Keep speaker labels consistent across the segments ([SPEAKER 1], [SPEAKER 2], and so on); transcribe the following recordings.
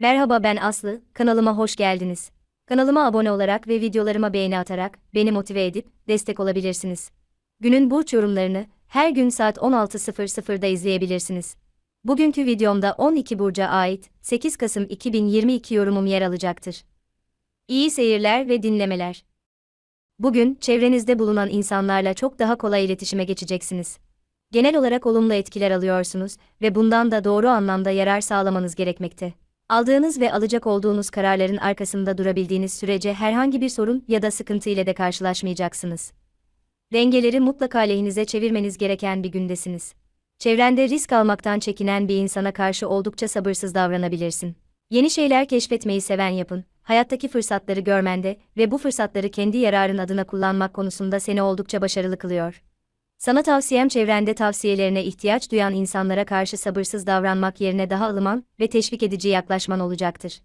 [SPEAKER 1] Merhaba ben Aslı, kanalıma hoş geldiniz. Kanalıma abone olarak ve videolarıma beğeni atarak beni motive edip destek olabilirsiniz. Günün burç yorumlarını her gün saat 16.00'da izleyebilirsiniz. Bugünkü videomda 12 burca ait 8 Kasım 2022 yorumum yer alacaktır. İyi seyirler ve dinlemeler. Bugün çevrenizde bulunan insanlarla çok daha kolay iletişime geçeceksiniz. Genel olarak olumlu etkiler alıyorsunuz ve bundan da doğru anlamda yarar sağlamanız gerekmekte. Aldığınız ve alacak olduğunuz kararların arkasında durabildiğiniz sürece herhangi bir sorun ya da sıkıntı ile de karşılaşmayacaksınız. Dengeleri mutlaka lehinize çevirmeniz gereken bir gündesiniz. Çevrende risk almaktan çekinen bir insana karşı oldukça sabırsız davranabilirsin. Yeni şeyler keşfetmeyi seven yapın, hayattaki fırsatları görmende ve bu fırsatları kendi yararın adına kullanmak konusunda seni oldukça başarılı kılıyor. Sana tavsiyem çevrende tavsiyelerine ihtiyaç duyan insanlara karşı sabırsız davranmak yerine daha ılıman ve teşvik edici yaklaşman olacaktır.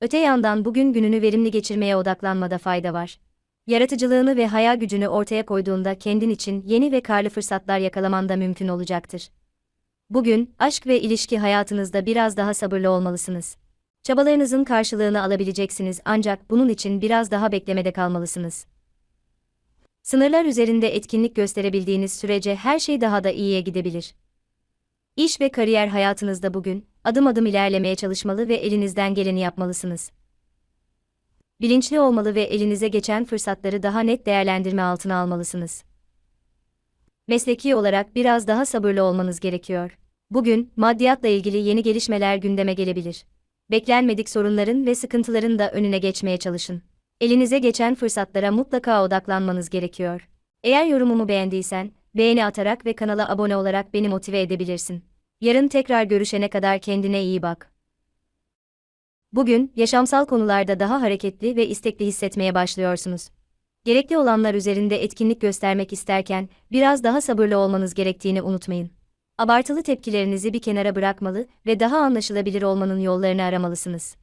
[SPEAKER 1] Öte yandan bugün gününü verimli geçirmeye odaklanmada fayda var. Yaratıcılığını ve hayal gücünü ortaya koyduğunda kendin için yeni ve karlı fırsatlar yakalaman da mümkün olacaktır. Bugün, aşk ve ilişki hayatınızda biraz daha sabırlı olmalısınız. Çabalarınızın karşılığını alabileceksiniz ancak bunun için biraz daha beklemede kalmalısınız. Sınırlar üzerinde etkinlik gösterebildiğiniz sürece her şey daha da iyiye gidebilir. İş ve kariyer hayatınızda bugün adım adım ilerlemeye çalışmalı ve elinizden geleni yapmalısınız. Bilinçli olmalı ve elinize geçen fırsatları daha net değerlendirme altına almalısınız. Mesleki olarak biraz daha sabırlı olmanız gerekiyor. Bugün maddiyatla ilgili yeni gelişmeler gündeme gelebilir. Beklenmedik sorunların ve sıkıntıların da önüne geçmeye çalışın. Elinize geçen fırsatlara mutlaka odaklanmanız gerekiyor. Eğer yorumumu beğendiysen, beğeni atarak ve kanala abone olarak beni motive edebilirsin. Yarın tekrar görüşene kadar kendine iyi bak. Bugün, yaşamsal konularda daha hareketli ve istekli hissetmeye başlıyorsunuz. Gerekli olanlar üzerinde etkinlik göstermek isterken, biraz daha sabırlı olmanız gerektiğini unutmayın. Abartılı tepkilerinizi bir kenara bırakmalı ve daha anlaşılabilir olmanın yollarını aramalısınız.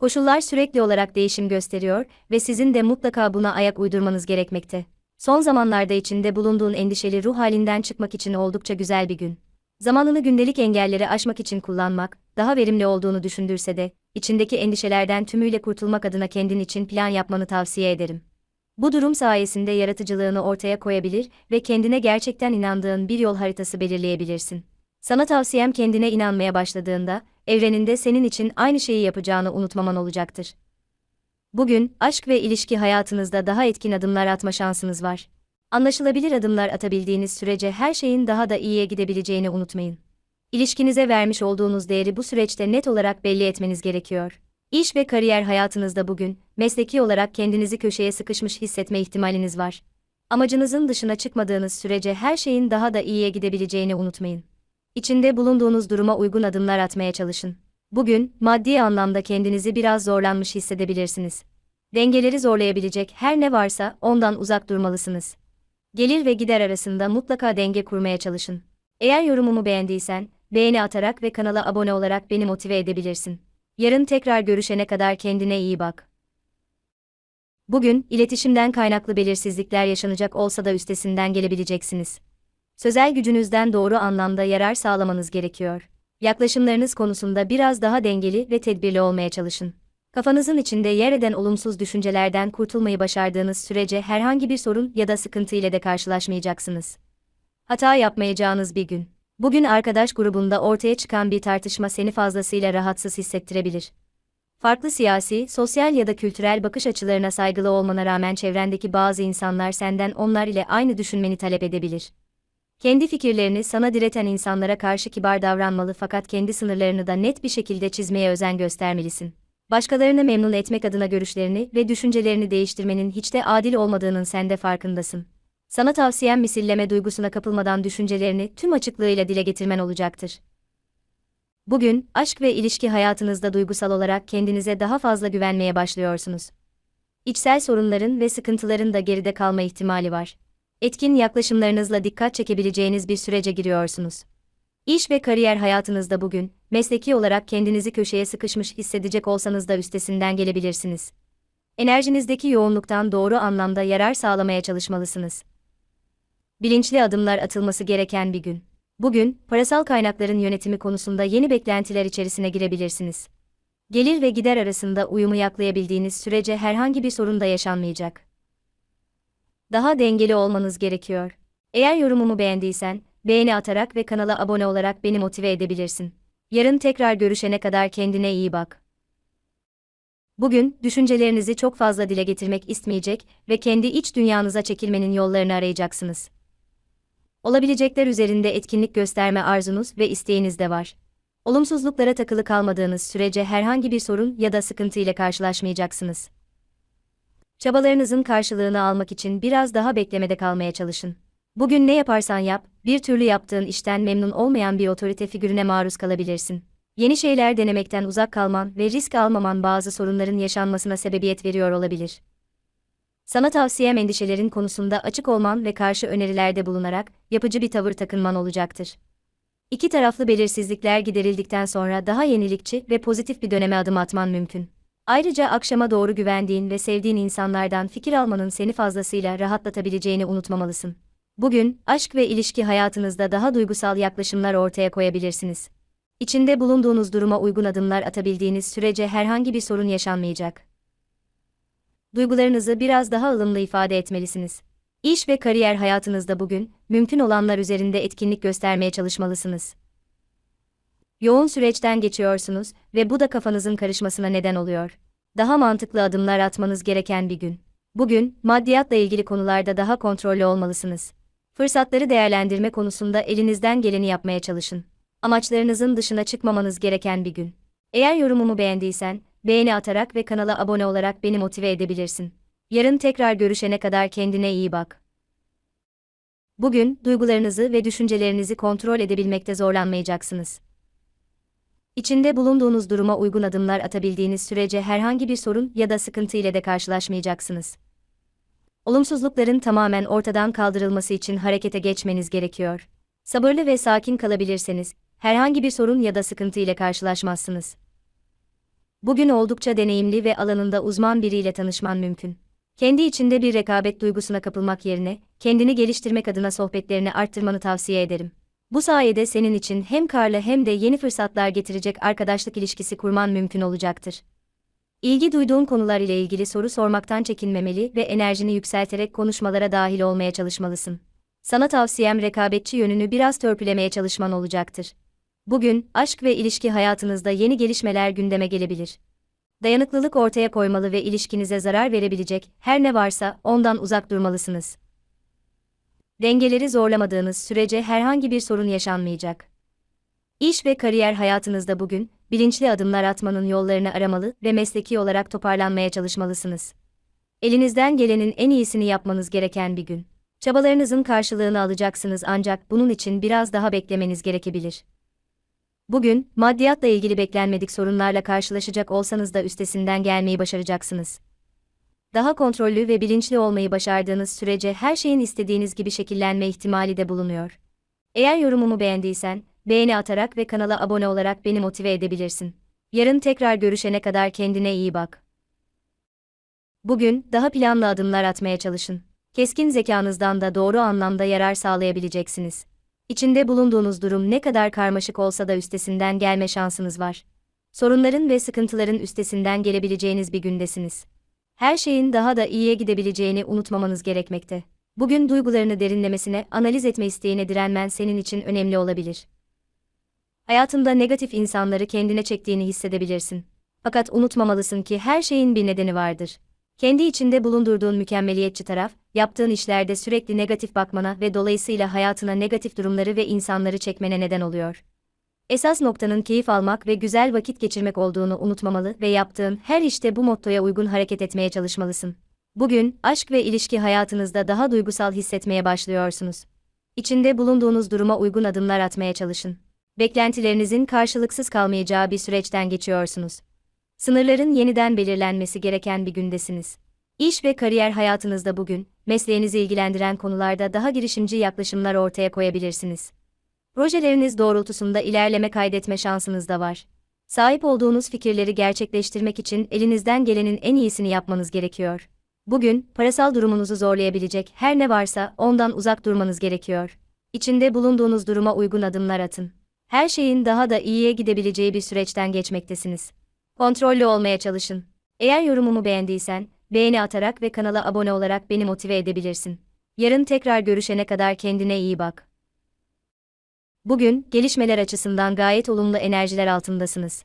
[SPEAKER 1] Koşullar sürekli olarak değişim gösteriyor ve sizin de mutlaka buna ayak uydurmanız gerekmekte. Son zamanlarda içinde bulunduğun endişeli ruh halinden çıkmak için oldukça güzel bir gün. Zamanını gündelik engelleri aşmak için kullanmak, daha verimli olduğunu düşündürse de, içindeki endişelerden tümüyle kurtulmak adına kendin için plan yapmanı tavsiye ederim. Bu durum sayesinde yaratıcılığını ortaya koyabilir ve kendine gerçekten inandığın bir yol haritası belirleyebilirsin. Sana tavsiyem kendine inanmaya başladığında, evreninde senin için aynı şeyi yapacağını unutmaman olacaktır. Bugün, aşk ve ilişki hayatınızda daha etkin adımlar atma şansınız var. Anlaşılabilir adımlar atabildiğiniz sürece her şeyin daha da iyiye gidebileceğini unutmayın. İlişkinize vermiş olduğunuz değeri bu süreçte net olarak belli etmeniz gerekiyor. İş ve kariyer hayatınızda bugün, mesleki olarak kendinizi köşeye sıkışmış hissetme ihtimaliniz var. Amacınızın dışına çıkmadığınız sürece her şeyin daha da iyiye gidebileceğini unutmayın. İçinde bulunduğunuz duruma uygun adımlar atmaya çalışın. Bugün, maddi anlamda kendinizi biraz zorlanmış hissedebilirsiniz. Dengeleri zorlayabilecek her ne varsa ondan uzak durmalısınız. Gelir ve gider arasında mutlaka denge kurmaya çalışın. Eğer yorumumu beğendiysen, beğeni atarak ve kanala abone olarak beni motive edebilirsin. Yarın tekrar görüşene kadar kendine iyi bak. Bugün, iletişimden kaynaklı belirsizlikler yaşanacak olsa da üstesinden gelebileceksiniz. Sözel gücünüzden doğru anlamda yarar sağlamanız gerekiyor. Yaklaşımlarınız konusunda biraz daha dengeli ve tedbirli olmaya çalışın. Kafanızın içinde yer eden olumsuz düşüncelerden kurtulmayı başardığınız sürece herhangi bir sorun ya da sıkıntı ile de karşılaşmayacaksınız. Hata yapmayacağınız bir gün. Bugün arkadaş grubunda ortaya çıkan bir tartışma seni fazlasıyla rahatsız hissettirebilir. Farklı siyasi, sosyal ya da kültürel bakış açılarına saygılı olmana rağmen çevrendeki bazı insanlar senden onlar ile aynı düşünmeni talep edebilir. Kendi fikirlerini sana direten insanlara karşı kibar davranmalı fakat kendi sınırlarını da net bir şekilde çizmeye özen göstermelisin. Başkalarını memnun etmek adına görüşlerini ve düşüncelerini değiştirmenin hiç de adil olmadığının sen de farkındasın. Sana tavsiyem misilleme duygusuna kapılmadan düşüncelerini tüm açıklığıyla dile getirmen olacaktır. Bugün, aşk ve ilişki hayatınızda duygusal olarak kendinize daha fazla güvenmeye başlıyorsunuz. İçsel sorunların ve sıkıntıların da geride kalma ihtimali var etkin yaklaşımlarınızla dikkat çekebileceğiniz bir sürece giriyorsunuz. İş ve kariyer hayatınızda bugün, mesleki olarak kendinizi köşeye sıkışmış hissedecek olsanız da üstesinden gelebilirsiniz. Enerjinizdeki yoğunluktan doğru anlamda yarar sağlamaya çalışmalısınız. Bilinçli adımlar atılması gereken bir gün. Bugün, parasal kaynakların yönetimi konusunda yeni beklentiler içerisine girebilirsiniz. Gelir ve gider arasında uyumu yakalayabildiğiniz sürece herhangi bir sorun da yaşanmayacak. Daha dengeli olmanız gerekiyor. Eğer yorumumu beğendiysen, beğeni atarak ve kanala abone olarak beni motive edebilirsin. Yarın tekrar görüşene kadar kendine iyi bak. Bugün, düşüncelerinizi çok fazla dile getirmek istemeyecek ve kendi iç dünyanıza çekilmenin yollarını arayacaksınız. Olabilecekler üzerinde etkinlik gösterme arzunuz ve isteğiniz de var. Olumsuzluklara takılı kalmadığınız sürece herhangi bir sorun ya da sıkıntı ile karşılaşmayacaksınız. Çabalarınızın karşılığını almak için biraz daha beklemede kalmaya çalışın. Bugün ne yaparsan yap, bir türlü yaptığın işten memnun olmayan bir otorite figürüne maruz kalabilirsin. Yeni şeyler denemekten uzak kalman ve risk almaman bazı sorunların yaşanmasına sebebiyet veriyor olabilir. Sana tavsiyem endişelerin konusunda açık olman ve karşı önerilerde bulunarak yapıcı bir tavır takınman olacaktır. İki taraflı belirsizlikler giderildikten sonra daha yenilikçi ve pozitif bir döneme adım atman mümkün. Ayrıca akşama doğru güvendiğin ve sevdiğin insanlardan fikir almanın seni fazlasıyla rahatlatabileceğini unutmamalısın. Bugün, aşk ve ilişki hayatınızda daha duygusal yaklaşımlar ortaya koyabilirsiniz. İçinde bulunduğunuz duruma uygun adımlar atabildiğiniz sürece herhangi bir sorun yaşanmayacak. Duygularınızı biraz daha ılımlı ifade etmelisiniz. İş ve kariyer hayatınızda bugün, mümkün olanlar üzerinde etkinlik göstermeye çalışmalısınız. Yoğun süreçten geçiyorsunuz ve bu da kafanızın karışmasına neden oluyor. Daha mantıklı adımlar atmanız gereken bir gün. Bugün, maddiyatla ilgili konularda daha kontrollü olmalısınız. Fırsatları değerlendirme konusunda elinizden geleni yapmaya çalışın. Amaçlarınızın dışına çıkmamanız gereken bir gün. Eğer yorumumu beğendiysen, beğeni atarak ve kanala abone olarak beni motive edebilirsin. Yarın tekrar görüşene kadar kendine iyi bak. Bugün, duygularınızı ve düşüncelerinizi kontrol edebilmekte zorlanmayacaksınız. İçinde bulunduğunuz duruma uygun adımlar atabildiğiniz sürece herhangi bir sorun ya da sıkıntı ile de karşılaşmayacaksınız. Olumsuzlukların tamamen ortadan kaldırılması için harekete geçmeniz gerekiyor. Sabırlı ve sakin kalabilirseniz, herhangi bir sorun ya da sıkıntı ile karşılaşmazsınız. Bugün oldukça deneyimli ve alanında uzman biriyle tanışman mümkün. Kendi içinde bir rekabet duygusuna kapılmak yerine, kendini geliştirmek adına sohbetlerini arttırmanı tavsiye ederim. Bu sayede senin için hem karlı hem de yeni fırsatlar getirecek arkadaşlık ilişkisi kurman mümkün olacaktır. İlgi duyduğun konular ile ilgili soru sormaktan çekinmemeli ve enerjini yükselterek konuşmalara dahil olmaya çalışmalısın. Sana tavsiyem rekabetçi yönünü biraz törpülemeye çalışman olacaktır. Bugün, aşk ve ilişki hayatınızda yeni gelişmeler gündeme gelebilir. Dayanıklılık ortaya koymalı ve ilişkinize zarar verebilecek her ne varsa ondan uzak durmalısınız. Dengeleri zorlamadığınız sürece herhangi bir sorun yaşanmayacak. İş ve kariyer hayatınızda bugün, bilinçli adımlar atmanın yollarını aramalı ve mesleki olarak toparlanmaya çalışmalısınız. Elinizden gelenin en iyisini yapmanız gereken bir gün. Çabalarınızın karşılığını alacaksınız ancak bunun için biraz daha beklemeniz gerekebilir. Bugün, maddiyatla ilgili beklenmedik sorunlarla karşılaşacak olsanız da üstesinden gelmeyi başaracaksınız. Daha kontrollü ve bilinçli olmayı başardığınız sürece her şeyin istediğiniz gibi şekillenme ihtimali de bulunuyor. Eğer yorumumu beğendiysen, beğeni atarak ve kanala abone olarak beni motive edebilirsin. Yarın tekrar görüşene kadar kendine iyi bak. Bugün, daha planlı adımlar atmaya çalışın. Keskin zekanızdan da doğru anlamda yarar sağlayabileceksiniz. İçinde bulunduğunuz durum ne kadar karmaşık olsa da üstesinden gelme şansınız var. Sorunların ve sıkıntıların üstesinden gelebileceğiniz bir gündesiniz. Her şeyin daha da iyiye gidebileceğini unutmamanız gerekmekte. Bugün duygularını derinlemesine analiz etme isteğine direnmen senin için önemli olabilir. Hayatında negatif insanları kendine çektiğini hissedebilirsin. Fakat unutmamalısın ki her şeyin bir nedeni vardır. Kendi içinde bulundurduğun mükemmeliyetçi taraf, yaptığın işlerde sürekli negatif bakmana ve dolayısıyla hayatına negatif durumları ve insanları çekmene neden oluyor. Esas noktanın keyif almak ve güzel vakit geçirmek olduğunu unutmamalı ve yaptığın her işte bu mottoya uygun hareket etmeye çalışmalısın. Bugün, aşk ve ilişki hayatınızda daha duygusal hissetmeye başlıyorsunuz. İçinde bulunduğunuz duruma uygun adımlar atmaya çalışın. Beklentilerinizin karşılıksız kalmayacağı bir süreçten geçiyorsunuz. Sınırların yeniden belirlenmesi gereken bir gündesiniz. İş ve kariyer hayatınızda bugün, mesleğinizi ilgilendiren konularda daha girişimci yaklaşımlar ortaya koyabilirsiniz. Projeleriniz doğrultusunda ilerleme kaydetme şansınız da var. Sahip olduğunuz fikirleri gerçekleştirmek için elinizden gelenin en iyisini yapmanız gerekiyor. Bugün, parasal durumunuzu zorlayabilecek her ne varsa ondan uzak durmanız gerekiyor. İçinde bulunduğunuz duruma uygun adımlar atın. Her şeyin daha da iyiye gidebileceği bir süreçten geçmektesiniz. Kontrollü olmaya çalışın. Eğer yorumumu beğendiysen, beğeni atarak ve kanala abone olarak beni motive edebilirsin. Yarın tekrar görüşene kadar kendine iyi bak. Bugün, gelişmeler açısından gayet olumlu enerjiler altındasınız.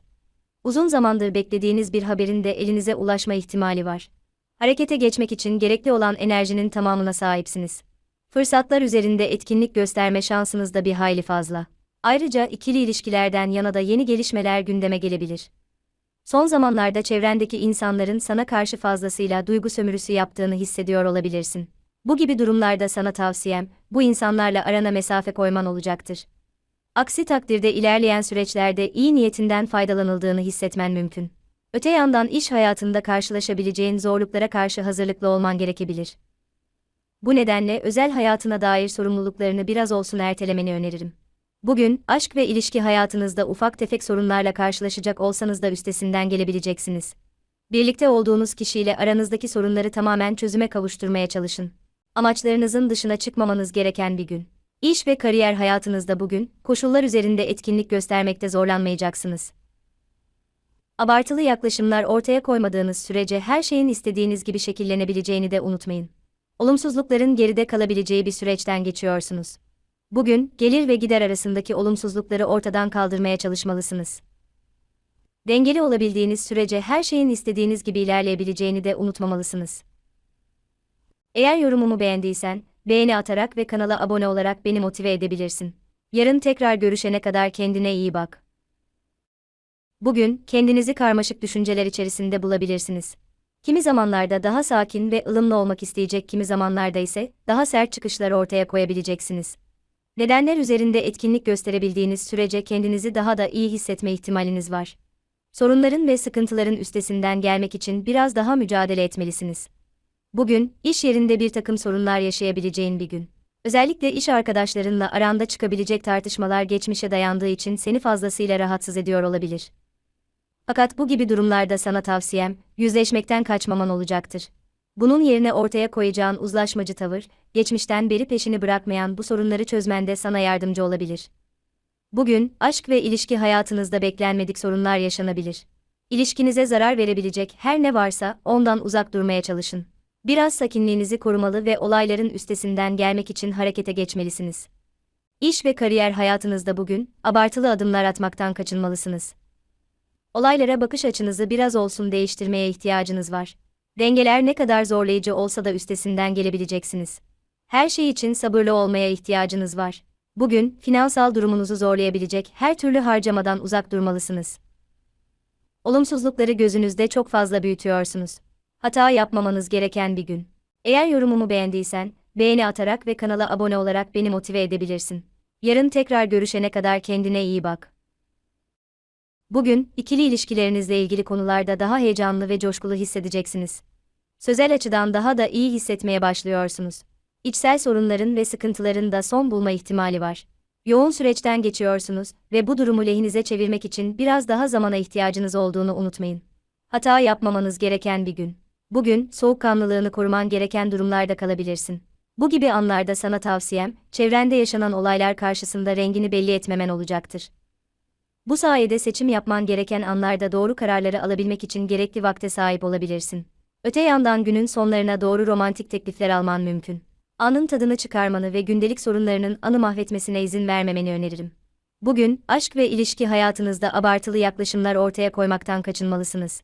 [SPEAKER 1] Uzun zamandır beklediğiniz bir haberin de elinize ulaşma ihtimali var. Harekete geçmek için gerekli olan enerjinin tamamına sahipsiniz. Fırsatlar üzerinde etkinlik gösterme şansınız da bir hayli fazla. Ayrıca ikili ilişkilerden yana da yeni gelişmeler gündeme gelebilir. Son zamanlarda çevrendeki insanların sana karşı fazlasıyla duygu sömürüsü yaptığını hissediyor olabilirsin. Bu gibi durumlarda sana tavsiyem, bu insanlarla arana mesafe koyman olacaktır. Aksi takdirde ilerleyen süreçlerde iyi niyetinden faydalanıldığını hissetmen mümkün. Öte yandan iş hayatında karşılaşabileceğin zorluklara karşı hazırlıklı olman gerekebilir. Bu nedenle özel hayatına dair sorumluluklarını biraz olsun ertelemeni öneririm. Bugün, aşk ve ilişki hayatınızda ufak tefek sorunlarla karşılaşacak olsanız da üstesinden gelebileceksiniz. Birlikte olduğunuz kişiyle aranızdaki sorunları tamamen çözüme kavuşturmaya çalışın. Amaçlarınızın dışına çıkmamanız gereken bir gün. İş ve kariyer hayatınızda bugün, koşullar üzerinde etkinlik göstermekte zorlanmayacaksınız. Abartılı yaklaşımlar ortaya koymadığınız sürece her şeyin istediğiniz gibi şekillenebileceğini de unutmayın. Olumsuzlukların geride kalabileceği bir süreçten geçiyorsunuz. Bugün, gelir ve gider arasındaki olumsuzlukları ortadan kaldırmaya çalışmalısınız. Dengeli olabildiğiniz sürece her şeyin istediğiniz gibi ilerleyebileceğini de unutmamalısınız. Eğer yorumumu beğendiysen, beğeni atarak ve kanala abone olarak beni motive edebilirsin. Yarın tekrar görüşene kadar kendine iyi bak. Bugün, kendinizi karmaşık düşünceler içerisinde bulabilirsiniz. Kimi zamanlarda daha sakin ve ılımlı olmak isteyecek, kimi zamanlarda ise daha sert çıkışlar ortaya koyabileceksiniz. Nedenler üzerinde etkinlik gösterebildiğiniz sürece kendinizi daha da iyi hissetme ihtimaliniz var. Sorunların ve sıkıntıların üstesinden gelmek için biraz daha mücadele etmelisiniz. Bugün, iş yerinde bir takım sorunlar yaşayabileceğin bir gün. Özellikle iş arkadaşlarınla aranda çıkabilecek tartışmalar geçmişe dayandığı için seni fazlasıyla rahatsız ediyor olabilir. Fakat bu gibi durumlarda sana tavsiyem, yüzleşmekten kaçmaman olacaktır. Bunun yerine ortaya koyacağın uzlaşmacı tavır, geçmişten beri peşini bırakmayan bu sorunları çözmende sana yardımcı olabilir. Bugün, aşk ve ilişki hayatınızda beklenmedik sorunlar yaşanabilir. İlişkinize zarar verebilecek her ne varsa ondan uzak durmaya çalışın. Biraz sakinliğinizi korumalı ve olayların üstesinden gelmek için harekete geçmelisiniz. İş ve kariyer hayatınızda bugün abartılı adımlar atmaktan kaçınmalısınız. Olaylara bakış açınızı biraz olsun değiştirmeye ihtiyacınız var. Dengeler ne kadar zorlayıcı olsa da üstesinden gelebileceksiniz. Her şey için sabırlı olmaya ihtiyacınız var. Bugün, finansal durumunuzu zorlayabilecek her türlü harcamadan uzak durmalısınız. Olumsuzlukları gözünüzde çok fazla büyütüyorsunuz. Hata yapmamanız gereken bir gün. Eğer yorumumu beğendiysen, beğeni atarak ve kanala abone olarak beni motive edebilirsin. Yarın tekrar görüşene kadar kendine iyi bak. Bugün, ikili ilişkilerinizle ilgili konularda daha heyecanlı ve coşkulu hissedeceksiniz. Sözel açıdan daha da iyi hissetmeye başlıyorsunuz. İçsel sorunların ve sıkıntıların da son bulma ihtimali var. Yoğun süreçten geçiyorsunuz ve bu durumu lehinize çevirmek için biraz daha zamana ihtiyacınız olduğunu unutmayın. Hata yapmamanız gereken bir gün. Bugün, soğukkanlılığını koruman gereken durumlarda kalabilirsin. Bu gibi anlarda sana tavsiyem, çevrende yaşanan olaylar karşısında rengini belli etmemen olacaktır. Bu sayede seçim yapman gereken anlarda doğru kararları alabilmek için gerekli vakte sahip olabilirsin. Öte yandan günün sonlarına doğru romantik teklifler alman mümkün. Anın tadını çıkarmanı ve gündelik sorunlarının anı mahvetmesine izin vermemeni öneririm. Bugün, aşk ve ilişki hayatınızda abartılı yaklaşımlar ortaya koymaktan kaçınmalısınız.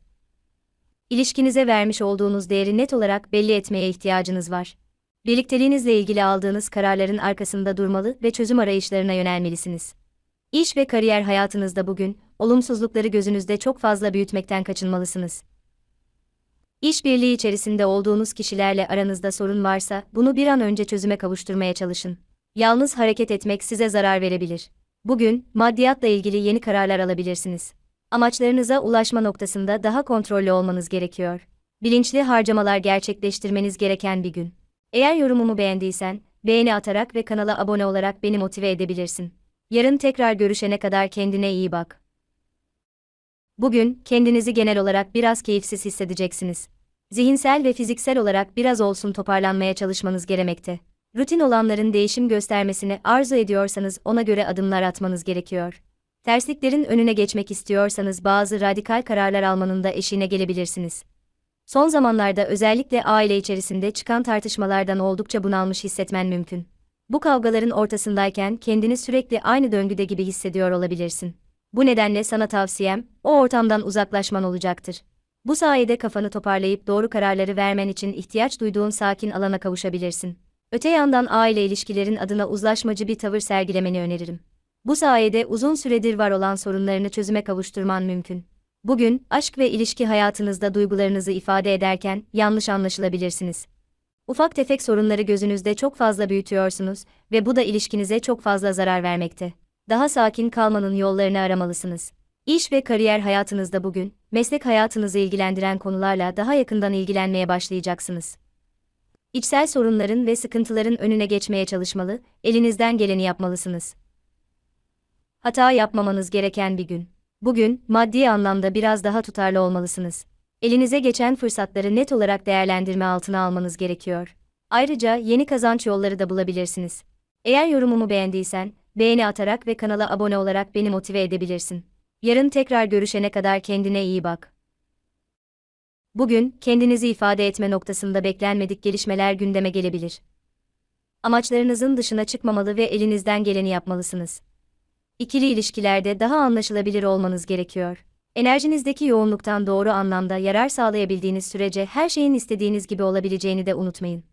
[SPEAKER 1] İlişkinize vermiş olduğunuz değeri net olarak belli etmeye ihtiyacınız var. Birlikteliğinizle ilgili aldığınız kararların arkasında durmalı ve çözüm arayışlarına yönelmelisiniz. İş ve kariyer hayatınızda bugün, olumsuzlukları gözünüzde çok fazla büyütmekten kaçınmalısınız. İşbirliği içerisinde olduğunuz kişilerle aranızda sorun varsa, bunu bir an önce çözüme kavuşturmaya çalışın. Yalnız hareket etmek size zarar verebilir. Bugün, maddiyatla ilgili yeni kararlar alabilirsiniz. Amaçlarınıza ulaşma noktasında daha kontrollü olmanız gerekiyor. Bilinçli harcamalar gerçekleştirmeniz gereken bir gün. Eğer yorumumu beğendiysen, beğeni atarak ve kanala abone olarak beni motive edebilirsin. Yarın tekrar görüşene kadar kendine iyi bak. Bugün, kendinizi genel olarak biraz keyifsiz hissedeceksiniz. Zihinsel ve fiziksel olarak biraz olsun toparlanmaya çalışmanız gerekmekte. Rutin olanların değişim göstermesini arzu ediyorsanız ona göre adımlar atmanız gerekiyor. Tersliklerin önüne geçmek istiyorsanız bazı radikal kararlar almanın da eşiğine gelebilirsiniz. Son zamanlarda özellikle aile içerisinde çıkan tartışmalardan oldukça bunalmış hissetmen mümkün. Bu kavgaların ortasındayken kendini sürekli aynı döngüde gibi hissediyor olabilirsin. Bu nedenle sana tavsiyem, o ortamdan uzaklaşman olacaktır. Bu sayede kafanı toparlayıp doğru kararları vermen için ihtiyaç duyduğun sakin alana kavuşabilirsin. Öte yandan aile ilişkilerin adına uzlaşmacı bir tavır sergilemeni öneririm. Bu sayede uzun süredir var olan sorunlarını çözüme kavuşturman mümkün. Bugün, aşk ve ilişki hayatınızda duygularınızı ifade ederken yanlış anlaşılabilirsiniz. Ufak tefek sorunları gözünüzde çok fazla büyütüyorsunuz ve bu da ilişkinize çok fazla zarar vermekte. Daha sakin kalmanın yollarını aramalısınız. İş ve kariyer hayatınızda bugün, meslek hayatınızı ilgilendiren konularla daha yakından ilgilenmeye başlayacaksınız. İçsel sorunların ve sıkıntıların önüne geçmeye çalışmalı, elinizden geleni yapmalısınız. Hata yapmamanız gereken bir gün. Bugün, maddi anlamda biraz daha tutarlı olmalısınız. Elinize geçen fırsatları net olarak değerlendirme altına almanız gerekiyor. Ayrıca yeni kazanç yolları da bulabilirsiniz. Eğer yorumumu beğendiysen, beğeni atarak ve kanala abone olarak beni motive edebilirsin. Yarın tekrar görüşene kadar kendine iyi bak. Bugün, kendinizi ifade etme noktasında beklenmedik gelişmeler gündeme gelebilir. Amaçlarınızın dışına çıkmamalı ve elinizden geleni yapmalısınız. İkili ilişkilerde daha anlaşılabilir olmanız gerekiyor. Enerjinizdeki yoğunluktan doğru anlamda yarar sağlayabildiğiniz sürece her şeyin istediğiniz gibi olabileceğini de unutmayın.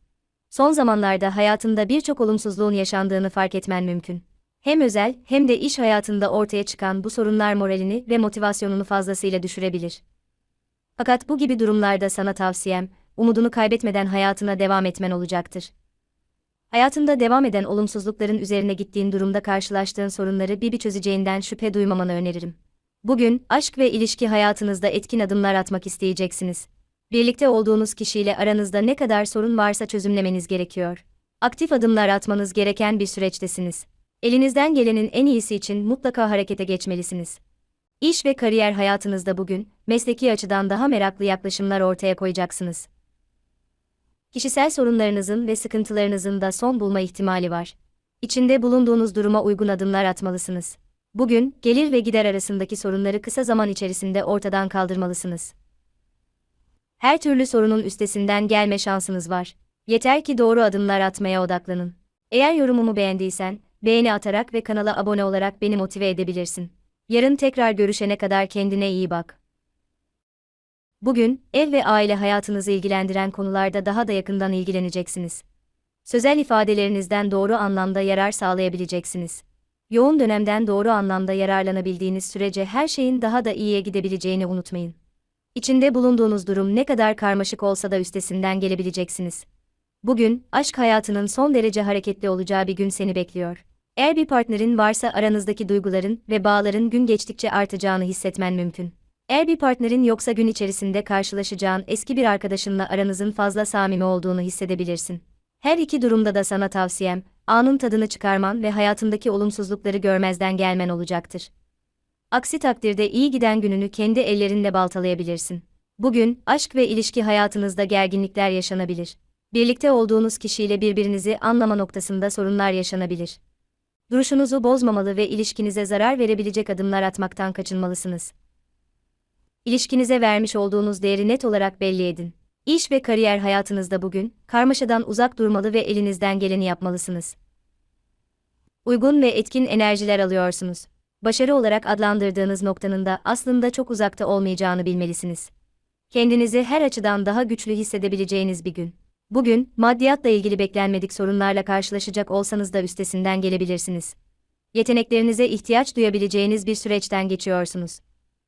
[SPEAKER 1] Son zamanlarda hayatında birçok olumsuzluğun yaşandığını fark etmen mümkün. Hem özel hem de iş hayatında ortaya çıkan bu sorunlar moralini ve motivasyonunu fazlasıyla düşürebilir. Fakat bu gibi durumlarda sana tavsiyem, umudunu kaybetmeden hayatına devam etmen olacaktır. Hayatında devam eden olumsuzlukların üzerine gittiğin durumda karşılaştığın sorunları bir bir çözeceğinden şüphe duymamanı öneririm. Bugün, aşk ve ilişki hayatınızda etkin adımlar atmak isteyeceksiniz. Birlikte olduğunuz kişiyle aranızda ne kadar sorun varsa çözümlemeniz gerekiyor. Aktif adımlar atmanız gereken bir süreçtesiniz. Elinizden gelenin en iyisi için mutlaka harekete geçmelisiniz. İş ve kariyer hayatınızda bugün, mesleki açıdan daha meraklı yaklaşımlar ortaya koyacaksınız. Kişisel sorunlarınızın ve sıkıntılarınızın da son bulma ihtimali var. İçinde bulunduğunuz duruma uygun adımlar atmalısınız. Bugün, gelir ve gider arasındaki sorunları kısa zaman içerisinde ortadan kaldırmalısınız. Her türlü sorunun üstesinden gelme şansınız var. Yeter ki doğru adımlar atmaya odaklanın. Eğer yorumumu beğendiysen, beğeni atarak ve kanala abone olarak beni motive edebilirsin. Yarın tekrar görüşene kadar kendine iyi bak. Bugün, ev ve aile hayatınızı ilgilendiren konularda daha da yakından ilgileneceksiniz. Sözel ifadelerinizden doğru anlamda yarar sağlayabileceksiniz. Yoğun dönemden doğru anlamda yararlanabildiğiniz sürece her şeyin daha da iyiye gidebileceğini unutmayın. İçinde bulunduğunuz durum ne kadar karmaşık olsa da üstesinden gelebileceksiniz. Bugün, aşk hayatının son derece hareketli olacağı bir gün seni bekliyor. Eğer bir partnerin varsa aranızdaki duyguların ve bağların gün geçtikçe artacağını hissetmen mümkün. Eğer bir partnerin yoksa gün içerisinde karşılaşacağın eski bir arkadaşınla aranızın fazla samimi olduğunu hissedebilirsin. Her iki durumda da sana tavsiyem, anın tadını çıkarman ve hayatındaki olumsuzlukları görmezden gelmen olacaktır. Aksi takdirde iyi giden gününü kendi ellerinle baltalayabilirsin. Bugün, aşk ve ilişki hayatınızda gerginlikler yaşanabilir. Birlikte olduğunuz kişiyle birbirinizi anlama noktasında sorunlar yaşanabilir. Duruşunuzu bozmamalı ve ilişkinize zarar verebilecek adımlar atmaktan kaçınmalısınız. İlişkinize vermiş olduğunuz değeri net olarak belli edin. İş ve kariyer hayatınızda bugün, karmaşadan uzak durmalı ve elinizden geleni yapmalısınız. Uygun ve etkin enerjiler alıyorsunuz. Başarı olarak adlandırdığınız noktanın da aslında çok uzakta olmayacağını bilmelisiniz. Kendinizi her açıdan daha güçlü hissedebileceğiniz bir gün. Bugün, maddiyatla ilgili beklenmedik sorunlarla karşılaşacak olsanız da üstesinden gelebilirsiniz. Yeteneklerinize ihtiyaç duyabileceğiniz bir süreçten geçiyorsunuz.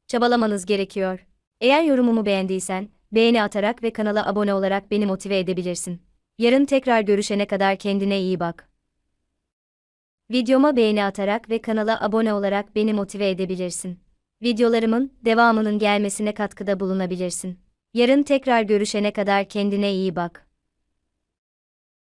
[SPEAKER 1] Çabalamanız gerekiyor. Eğer yorumumu beğendiysen, beğeni atarak ve kanala abone olarak beni motive edebilirsin. Yarın tekrar görüşene kadar kendine iyi bak. Videoma beğeni atarak ve kanala abone olarak beni motive edebilirsin. Videolarımın devamının gelmesine katkıda bulunabilirsin. Yarın tekrar görüşene kadar kendine iyi bak.